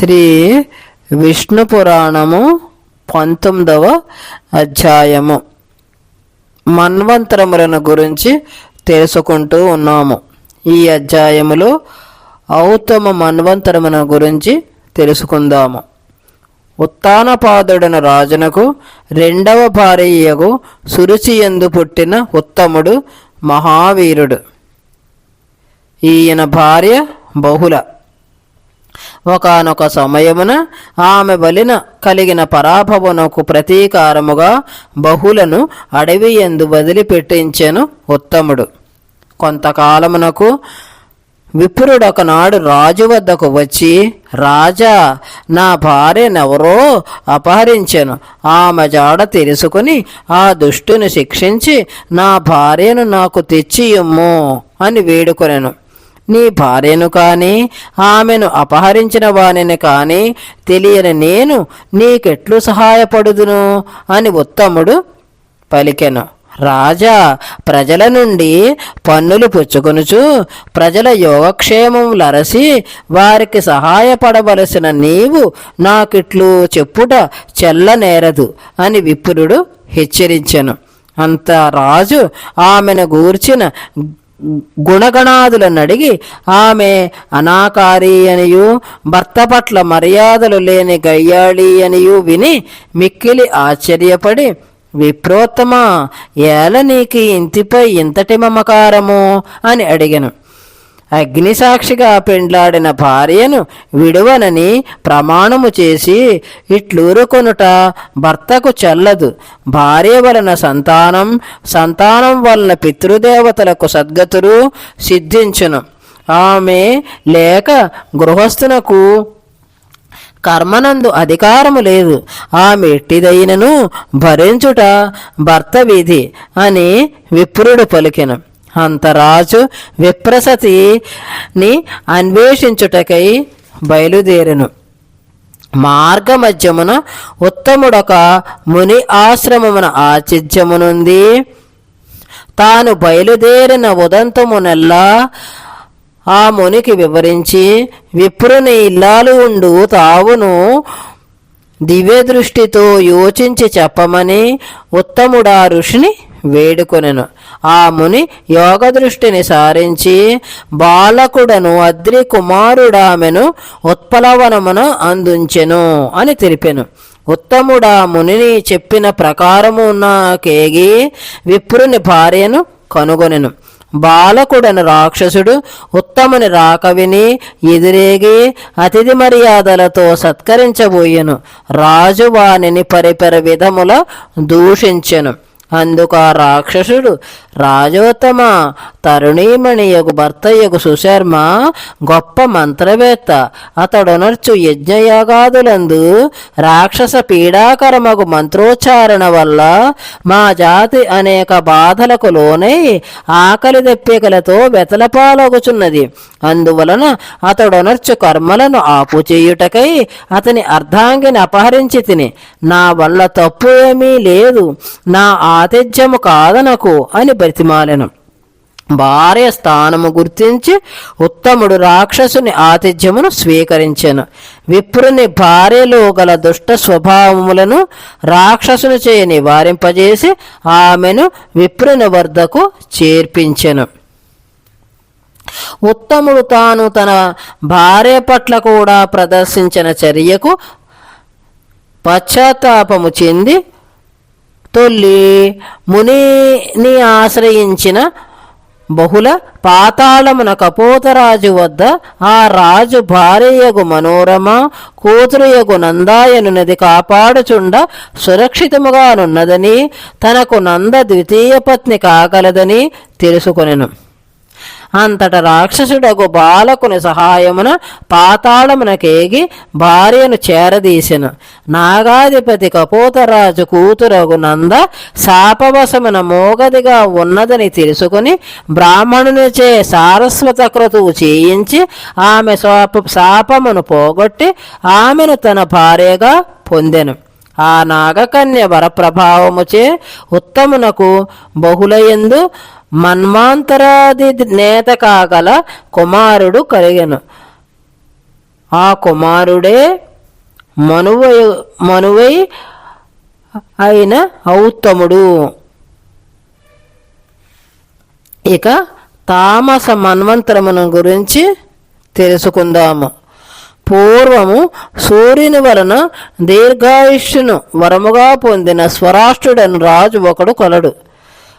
శ్రీ విష్ణు పురాణము పంతొమ్మిదవ అధ్యాయము. మన్వంతరములను గురించి తెలుసుకుంటూ ఉన్నాము. ఈ అధ్యాయములో ఔత్తమ మన్వంతరమున గురించి తెలుసుకుందాము. ఉత్తానపాదుడన రాజునకు రెండవ భార్యయగు సురుచియందు పుట్టిన ఉత్తముడు మహావీరుడు. ఈయన భార్య బహుళ. ఒకనొక సమయమున ఆమె వలిన కలిగిన పరాభవనకు ప్రతీకారముగా బహులను అడవి ఎందు వదిలిపెట్టించెను ఉత్తముడు. కొంతకాలమునకు విప్రుడొకనాడు రాజు వద్దకు వచ్చి రాజా నా భార్యనెవరో అపహరించెను. ఆమె జాడ తెలుసుకుని ఆ దుష్టుని శిక్షించి నా భార్యను నాకు తెచ్చియమ్ము అని వేడుకొనెను. నీ భార్యను కానీ ఆమెను అపహరించిన వానిని కానీ తెలియని నేను నీకెట్లు సహాయపడుదును అని ఉత్తముడు పలికెను. రాజా ప్రజల నుండి పన్నులు పుచ్చుకొనుచు ప్రజల యోగక్షేమములరసి వారికి సహాయపడవలసిన నీవు నాకిట్లు చెప్పుట చెల్లనేరదు అని విప్రుడు హెచ్చరించెను. అంత రాజు ఆమెను గూర్చిన గుణగణాదులను అడిగి ఆమె అనాకారి అనియు భర్త పట్ల మర్యాదలు లేని గయ్యాళి అనియు విని మిక్కిలి ఆశ్చర్యపడి విప్రోత్తమా ఏల నీకు ఇంటిపై ఇంతటి మమకారము? అని అడిగను. అగ్నిసాక్షిగా పెండ్లాడిన భార్యను విడువనని ప్రమాణము చేసి ఇట్లూరుకొనుట భర్తకు చెల్లదు. భార్య వలన సంతానం సంతానం వలన పితృదేవతలకు సద్గతులు సిద్ధించును. ఆమె లేక గృహస్థునకు కర్మనందు అధికారము లేదు. ఆమె ఎట్టిదైనను భరించుట భర్త విధి అని విప్రుడు పలికెను. అంతరాజు విప్రసతిని అన్వేషించుటకై బయలుదేరెను. మార్గమధ్యమున ఉత్తముడొక ముని ఆశ్రమమున ఆతిథ్యమునుంది తాను బయలుదేరిన ఉదంతమునెల్లా ఆ మునికి వివరించి విప్రుని ఇల్లాలు ఉండు తావును దివ్య దృష్టితో యోచించి చెప్పమని ఉత్తముడా ఋషిని వేడుకొనెను. ఆ ముని యోగ దృష్టిని సారించి బాలకుడను అద్రి కుమారుడామెను ఉత్పలవనమును అందుంచెను అని తెలిపెను. ఉత్తముడా మునిని చెప్పిన ప్రకారము కేగి విప్రుని భార్యను కనుగొనెను. బాలకుడను రాక్షసుడు ఉత్తముని రాక విని ఎదురేగి అతిథి మర్యాదలతో సత్కరించబోయెను. రాజు వానిని పరిపర విధముల దూషించెను. అందుకు ఆ రాక్షసుడు రాజోత్తమ తరుణీమణియగు భర్తయ్యకు సుశర్మ గొప్ప మంత్రవేత్త అతడునర్చు యజ్ఞయాగాదులందు రాక్షస పీడాకరమగు మంత్రోచ్చారణ వల్ల మా జాతి అనేక బాధలకు లోనై ఆకలి దెప్పికలతో వెతలపాలగుచున్నది. అందువలన అతడునర్చు కర్మలను ఆపుచేయుటకై అతని అర్ధాంగిని అపహరించి తిని నా వల్ల తప్పు ఏమీ లేదు. నా ఆతిథ్యము కాదనకు అని బ్రతిమాలెను. భార్య స్థానము గుర్తించి ఉత్తముడు రాక్షసుని ఆతిథ్యమును స్వీకరించెను. విప్రుని భార్యలో గల దుష్ట స్వభావములను రాక్షసుని చేయ నివారింపజేసి ఆమెను విప్రుని వద్దకు చేర్పించెను. ఉత్తముడు తాను తన భార్య పట్ల కూడా ప్రదర్శించిన చర్యకు పశ్చాత్తాపము చెంది తొల్లి మునిని ఆశ్రయించిన బహుళ పాతాళమున కపోతరాజు వద్ద ఆ రాజు భార్యయగు మనోరమ కూతురుయగు నందాయను నది కాపాడుచుండ సురక్షితముగానున్నదని తనకు నంద ద్వితీయ పత్ని కాగలదని తెలుసుకొనెను. అంతట రాక్షసుడగు బాలకుని సహాయమున పాతాళమునకేగి భార్యను చేరదీసెను. నాగాధిపతి కపోతరాజు కూతురగు నంద శాపవశమున మోగదిగా ఉన్నదని తెలుసుకుని బ్రాహ్మణునిచే సారస్వత క్రతువు చేయించి ఆమె శాప శాపమును పోగొట్టి ఆమెను తన భార్యగా పొందెను. ఆ నాగకన్య వరప్రభావముచే ఉత్తమునకు బహుళయందు మన్మాంతరాది నేత కాగల కుమారుడు కలిగను. ఆ కుమారుడే మనువై మనువై అయిన ఔత్తముడు. ఇక తామస మన్వంతరమును గురించి తెలుసుకుందాము. పూర్వము సూర్యుని వలన దీర్ఘాయుష్యును వరముగా పొందిన స్వరాష్ట్రుడను రాజు ఒకడు కొలడు.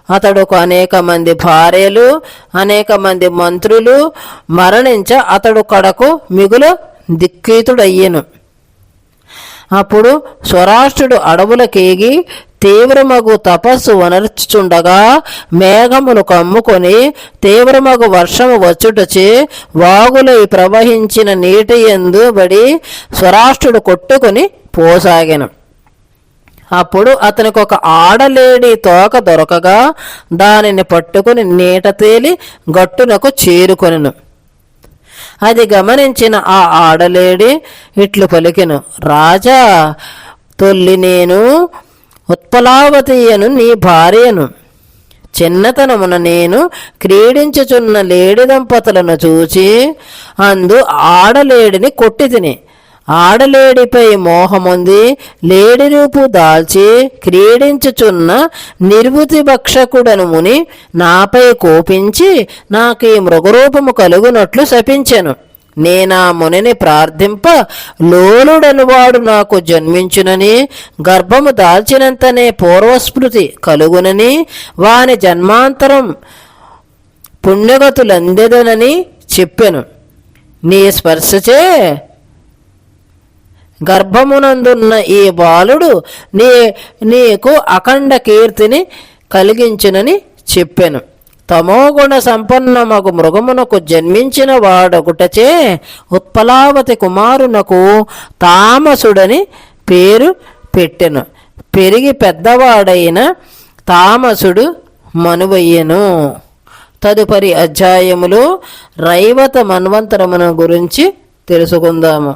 అతడుకు అనేక మంది భార్యలు అనేక మంది మంత్రులు మరణించ అతడు కడకు మిగులు దిక్కీతుడయ్యెను. అప్పుడు స్వరాష్ట్రుడు అడవులకేగి తీవ్రమగు తపస్సు వనర్చుచుండగా మేఘములు కమ్ముకొని తీవ్రమగు వర్షము వచ్చుటచే వాగులై ప్రవహించిన నీటి ఎందు బడి స్వరాష్ట్రుడు కొట్టుకొని పోసాగెను. అప్పుడు అతనికి ఒక ఆడలేడి తోక దొరకగా దానిని పట్టుకుని నీట తేలి గట్టునకు చేరుకొనెను. అది గమనించిన ఆ ఆడలేడి ఇట్లు పలికెను రాజా తొల్లి నేను ఉత్పలావతీయను నీ భార్యను. చిన్నతనమున నేను క్రీడించుచున్న లేడి దంపతులను చూచి అందు ఆడలేడిని కొట్టి తిని ఆడలేడిపై మోహముంది లేడి రూపు దాల్చి క్రీడించుచున్న నిర్వృతి భక్షకుడను ముని నాపై కోపించి నాకు ఈ మృగరూపము కలుగునట్లు శపించెను. నేనా మునిని ప్రార్థింప లోలుడను వాడు నాకు జన్మించునని గర్భము దాల్చినంతనే పూర్వస్మృతి కలుగునని వాని జన్మాంతరం పుణ్యగతులందెదనని చెప్పెను. నీ స్పర్శచే గర్భమునందున్న ఈ బాలుడు నీ నీకు అఖండ కీర్తిని కలిగించునని చెప్పాను. తమోగుణ సంపన్నమగు మృగమునకు జన్మించిన వాడొకటచే ఉత్పలావతి కుమారునకు తామసుడని పేరు పెట్టెను. పెరిగి పెద్దవాడైన తామసుడు మనువయ్యను. తదుపరి అధ్యాయములో రైవత మన్వంతరమును గురించి తెలుసుకుందాము.